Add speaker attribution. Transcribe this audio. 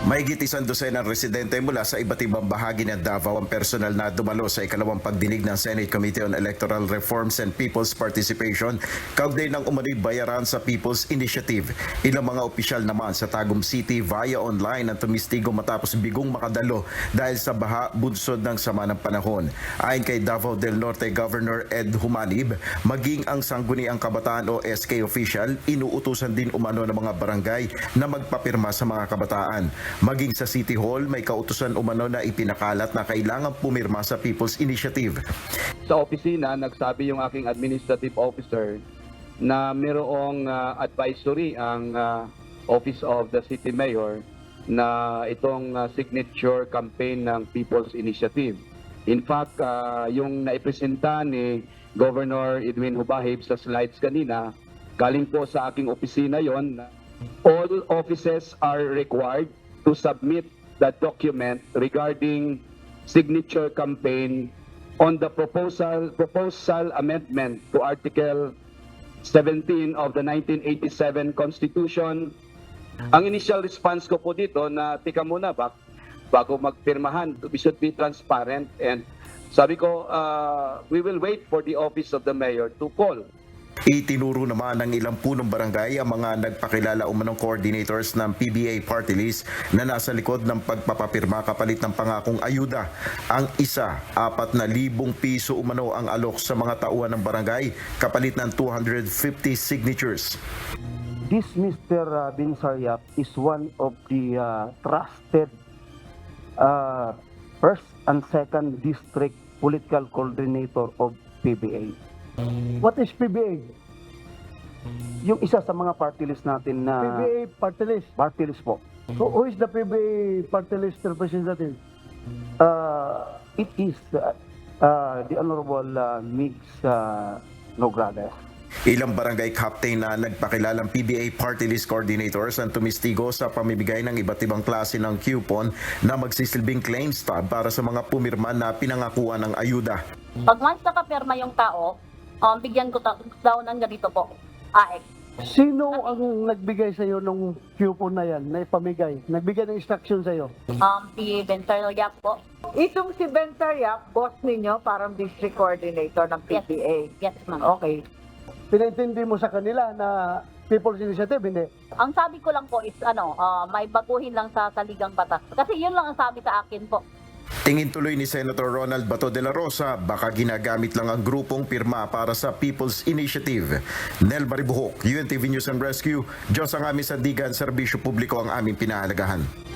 Speaker 1: Mahigit isang dosenang residente mula sa iba't ibang bahagi ng Davao ang personal na dumalo sa ikalawang pagdinig ng Senate Committee on Electoral Reforms and People's Participation kaugnay ng umano'y bayaran sa People's Initiative. Ilang mga opisyal naman sa Tagum City via online ang tumistigo matapos bigong makadalo dahil sa baha bunsod ng sama ng panahon. Ayon kay Davao del Norte Governor Ed Humanib, maging ang sangguniang kabataan o SK official, inuutusan din umano ng mga barangay na magpapirma sa mga kabataan. Maging sa City Hall, may kautusan umano na ipinakalat na kailangan pumirma sa People's Initiative.
Speaker 2: sa opisina, nagsabi yung aking administrative officer na mayroong ah, advisory ang ah, Office of the City Mayor na itong ah, signature campaign ng People's Initiative. In fact, ah, yung naipresenta ni Governor Edwin Hubahib sa slides kanina, galing po sa aking opisina yon. All offices are required to submit that document regarding signature campaign on the proposal proposal amendment to Article 17 of the 1987 Constitution. Ang initial response ko po dito na tika muna bak bago magpirmahan, we should be transparent and sabi ko, uh, we will wait for the office of the mayor to call
Speaker 1: Itinuro naman ng ilang punong barangay ang mga nagpakilala umanong coordinators ng PBA Party List na nasa likod ng pagpapapirma kapalit ng pangakong ayuda. Ang isa, apat na libong piso umano ang alok sa mga tauhan ng barangay kapalit ng 250 signatures.
Speaker 3: This Mr. uh, Bin Saryap is one of the uh, trusted uh, first and second district political coordinator of PBA.
Speaker 4: What is PBA?
Speaker 3: Yung isa sa mga party list natin na
Speaker 4: PBA party list.
Speaker 3: party list po.
Speaker 4: So who is the PBA party list representative?
Speaker 3: Uh, it is uh, uh, the Honorable uh, Mix uh, Nograles.
Speaker 1: Ilang barangay captain na nagpakilalang PBA Party List Coordinators ang tumistigo sa pamimigay ng iba't ibang klase ng coupon na magsisilbing claim stub para sa mga pumirma na pinangakuan ng ayuda.
Speaker 5: Pag once nakapirma yung tao, um, bigyan ko ta- daw ng ganito po, AX.
Speaker 4: Sino ang nagbigay sa iyo ng coupon na yan, na ipamigay? Nagbigay ng instruction sa iyo?
Speaker 5: Um, si Ventura Yap po.
Speaker 6: Itong si Bentariak, boss ninyo, parang district coordinator ng
Speaker 5: Yes.
Speaker 6: PTA.
Speaker 5: Yes, ma'am.
Speaker 6: Okay.
Speaker 4: Pinintindi mo sa kanila na People's Initiative, hindi?
Speaker 5: Ang sabi ko lang po is, ano, ah, may baguhin lang sa saligang batas. Kasi yun lang ang sabi sa akin po.
Speaker 1: Tingin tuloy ni Senator Ronald Bato de la Rosa, baka ginagamit lang ang grupong pirma para sa People's Initiative. Nel Maribuhok, UNTV News and Rescue, Diyos ang aming sandigan, serbisyo publiko ang aming pinahalagahan.